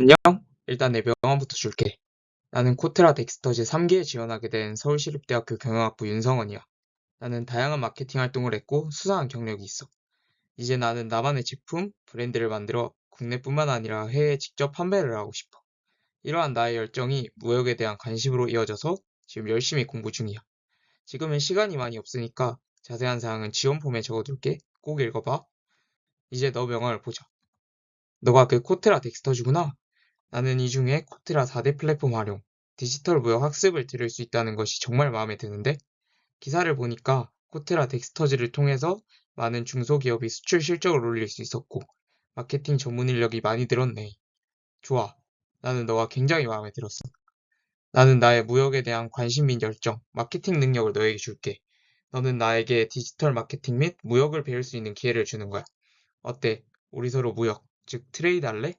안녕? 일단 내 명함부터 줄게. 나는 코트라 덱스터즈 3기에 지원하게 된 서울시립대학교 경영학부 윤성원이야. 나는 다양한 마케팅 활동을 했고 수상한 경력이 있어. 이제 나는 나만의 제품, 브랜드를 만들어 국내뿐만 아니라 해외에 직접 판매를 하고 싶어. 이러한 나의 열정이 무역에 대한 관심으로 이어져서 지금 열심히 공부 중이야. 지금은 시간이 많이 없으니까 자세한 사항은 지원 폼에 적어둘게. 꼭 읽어봐. 이제 너 명함을 보자. 너가 그 코트라 덱스터즈구나. 나는 이 중에 코트라 4대 플랫폼 활용, 디지털 무역 학습을 들을 수 있다는 것이 정말 마음에 드는데 기사를 보니까 코트라 덱스터즈를 통해서 많은 중소기업이 수출 실적을 올릴 수 있었고 마케팅 전문 인력이 많이 늘었네. 좋아. 나는 너가 굉장히 마음에 들었어. 나는 나의 무역에 대한 관심 및 열정, 마케팅 능력을 너에게 줄게. 너는 나에게 디지털 마케팅 및 무역을 배울 수 있는 기회를 주는 거야. 어때? 우리 서로 무역, 즉 트레이드 할래?